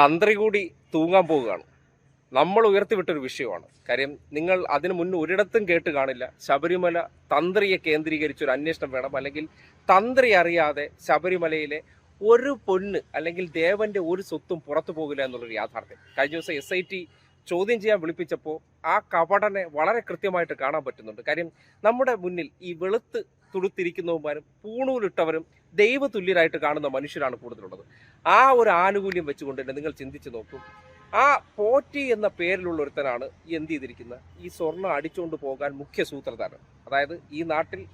തന്ത്രി കൂടി തൂങ്ങാൻ പോവുകയാണ്. നമ്മൾ ഉയർത്തിവിട്ടൊരു വിഷയമാണ്. കാര്യം നിങ്ങൾ അതിനു മുന്നേ ഒരിടത്തും കേട്ട് കാണില്ല. ശബരിമല തന്ത്രിയെ കേന്ദ്രീകരിച്ച് ഒരു അന്വേഷണം വേണം. അല്ലെങ്കിൽ തന്ത്രി അറിയാതെ ശബരിമലയിലെ ഒരു പൊന്ന് അല്ലെങ്കിൽ ദേവന്റെ ഒരു സ്വത്തും പുറത്തു പോകില്ല എന്നുള്ളൊരു യാഥാർത്ഥ്യം. കഴിഞ്ഞ ദിവസം എസ് ഐ ടി ചോദ്യം ചെയ്യാൻ വിളിപ്പിച്ചപ്പോൾ ആ കപടനെ വളരെ കൃത്യമായിട്ട് കാണാൻ പറ്റുന്നുണ്ട്. കാര്യം നമ്മുടെ മുന്നിൽ ഈ വെളുത്ത് തുടുത്തിരിക്കുന്നവന്മാരും പൂണൂലിട്ടവരും ദൈവതുല്യരായിട്ട് കാണുന്ന മനുഷ്യരാണ് കൂടുതലുള്ളത്. ആ ഒരു ആനുകൂല്യം വെച്ചുകൊണ്ട് തന്നെ നിങ്ങൾ ചിന്തിച്ചു നോക്കും. ആ പോറ്റി എന്ന പേരിലുള്ള ഒരുത്തനാണ് എന്ത് ചെയ്തിരിക്കുന്നത് ഈ സ്വർണം അടിച്ചുകൊണ്ട് പോകാൻ മുഖ്യ സൂത്രധാരൻ. അതായത് ഈ നാട്ടിൽ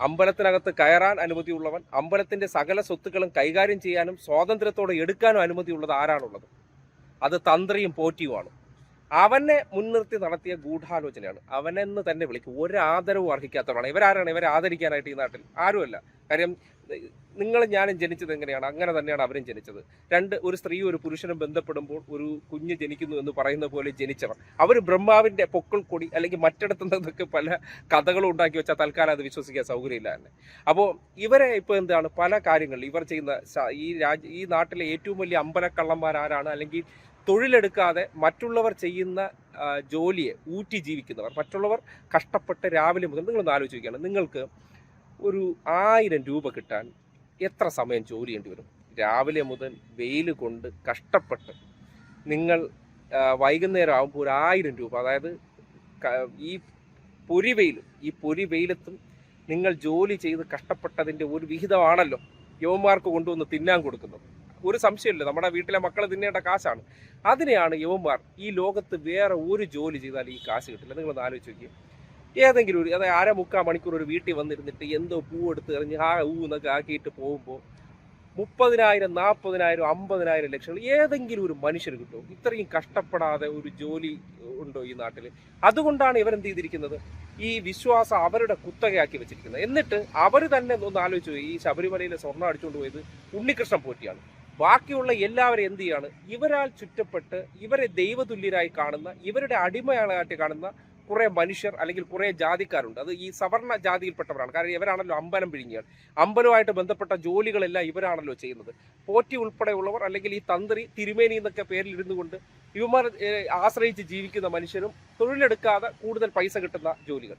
അമ്പലത്തിനകത്ത് കയറാൻ അനുമതിയുള്ളവൻ അമ്പലത്തിന്റെ സകല സ്വത്തുക്കളും കൈകാര്യം ചെയ്യാനും സ്വാതന്ത്ര്യത്തോടെ എടുക്കാനും അനുമതിയുള്ളത് ആരാണുള്ളത്? അത് തന്ത്രിയും പോറ്റിയുമാണ്. അവനെ മുൻനിർത്തി നടത്തിയ ഗൂഢാലോചനയാണ്. അവനെന്ന് തന്നെ വിളിക്കും. ഒരു ആദരവും അർഹിക്കാത്തവരാണ് ഇവരാരാണ്? ഇവരെ ആദരിക്കാനായിട്ട് ഈ നാട്ടിൽ ആരുമല്ല. കാര്യം നിങ്ങൾ ഞാനും ജനിച്ചത് എങ്ങനെയാണ്? അങ്ങനെ തന്നെയാണ് അവരും ജനിച്ചത്. രണ്ട് ഒരു സ്ത്രീയും ഒരു പുരുഷനും ബന്ധപ്പെടുമ്പോൾ ഒരു കുഞ്ഞ് ജനിക്കുന്നു എന്ന് പറയുന്ന പോലെ ജനിച്ചവർ. അവർ ബ്രഹ്മാവിന്റെ പൊക്കൾ കൊടി അല്ലെങ്കിൽ മറ്റിടത്തു നിന്നൊക്കെ പല കഥകളും ഉണ്ടാക്കി വെച്ചാൽ തൽക്കാലം അത് വിശ്വസിക്കാൻ സൗകര്യമില്ല തന്നെ. അപ്പോൾ ഇവരെ ഇപ്പോൾ എന്താണ്? പല കാര്യങ്ങളിൽ ഇവർ ചെയ്യുന്ന ഈ രാജ്യ ഈ നാട്ടിലെ ഏറ്റവും വലിയ അമ്പലക്കള്ളന്മാരാരാണ് അല്ലെങ്കിൽ തൊഴിലെടുക്കാതെ മറ്റുള്ളവർ ചെയ്യുന്ന ജോലിയെ ഊറ്റി ജീവിക്കുന്നവർ മറ്റുള്ളവർ കഷ്ടപ്പെട്ട് രാവിലെ മുതൽ നിങ്ങളൊന്ന് ആലോചിക്കുകയാണ് നിങ്ങൾക്ക് ഒരു ആയിരം രൂപ കിട്ടാൻ എത്ര സമയം ജോലി ചെയ്യേണ്ടി വരും? രാവിലെ മുതൽ വെയിൽ കൊണ്ട് കഷ്ടപ്പെട്ട് നിങ്ങൾ വൈകുന്നേരം ആകുമ്പോൾ ഒരു ആയിരം രൂപ അതായത് ഈ പൊരി വെയിലും ഈ പൊരി വെയിലത്തും നിങ്ങൾ ജോലി ചെയ്ത് കഷ്ടപ്പെട്ടതിന്റെ ഒരു വിഹിതമാണല്ലോ യുവന്മാർക്ക് കൊണ്ടുവന്ന് തിന്നാൻ കൊടുക്കുന്നത്. ഒരു സംശയമില്ല. നമ്മുടെ വീട്ടിലെ മക്കൾ തിന്നേണ്ട കാശാണ്. അതിനെയാണ് യുവന്മാർ ഈ ലോകത്ത് വേറെ ഒരു ജോലി ചെയ്താൽ ഈ കാശ് കിട്ടില്ല. നിങ്ങളൊന്ന് ആലോചിച്ച് നോക്കി ഏതെങ്കിലും ഒരു അതായത് അര മുക്കാൽ മണിക്കൂർ ഒരു വീട്ടിൽ വന്നിരുന്നിട്ട് എന്തോ പൂ എടുത്ത് എറിഞ്ഞ് ആ ഊ എന്നൊക്കെ ആക്കിയിട്ട് പോകുമ്പോൾ മുപ്പതിനായിരം നാൽപ്പതിനായിരം അമ്പതിനായിരം ലക്ഷങ്ങൾ ഏതെങ്കിലും ഒരു മനുഷ്യന് കിട്ടും ഇത്രയും കഷ്ടപ്പെടാതെ ഒരു ജോലി ഉണ്ടോ ഈ നാട്ടിൽ അതുകൊണ്ടാണ് ഇവരെന്ത് ചെയ്തിരിക്കുന്നത്? ഈ വിശ്വാസം അവരുടെ കുത്തകയാക്കി വെച്ചിരിക്കുന്നത്. എന്നിട്ട് അവർ തന്നെ ഒന്ന് ആലോചിച്ചു ഈ ശബരിമലയിലെ സ്വർണം അടിച്ചുകൊണ്ട് പോയത് ഉണ്ണികൃഷ്ണൻ പോറ്റിയാണ്. ബാക്കിയുള്ള എല്ലാവരും എന്ത് ചെയ്യാണ്? ഇവരാൽ ചുറ്റപ്പെട്ട് ഇവരെ ദൈവതുല്യരായി കാണുന്ന ഇവരുടെ അടിമയാളായിട്ട് കാണുന്ന കുറേ മനുഷ്യർ അല്ലെങ്കിൽ കുറേ ജാതിക്കാരുണ്ട്. അത് ഈ സവർണ ജാതിയിൽപ്പെട്ടവരാണ്. കാരണം ഇവരാണല്ലോ അമ്പലം പിഴിഞ്ഞാൽ അമ്പലവുമായിട്ട് ബന്ധപ്പെട്ട ജോലികളെല്ലാം ഇവരാണല്ലോ ചെയ്യുന്നത്. പോറ്റി ഉൾപ്പെടെയുള്ളവർ അല്ലെങ്കിൽ ഈ തന്ത്രി തിരുമേനി എന്നൊക്കെ പേരിൽ ഇരുന്നു കൊണ്ട് ഇവമാർ ആശ്രയിച്ച് ജീവിക്കുന്ന മനുഷ്യരും തൊഴിലെടുക്കാതെ കൂടുതൽ പൈസ കിട്ടുന്ന ജോലികൾ.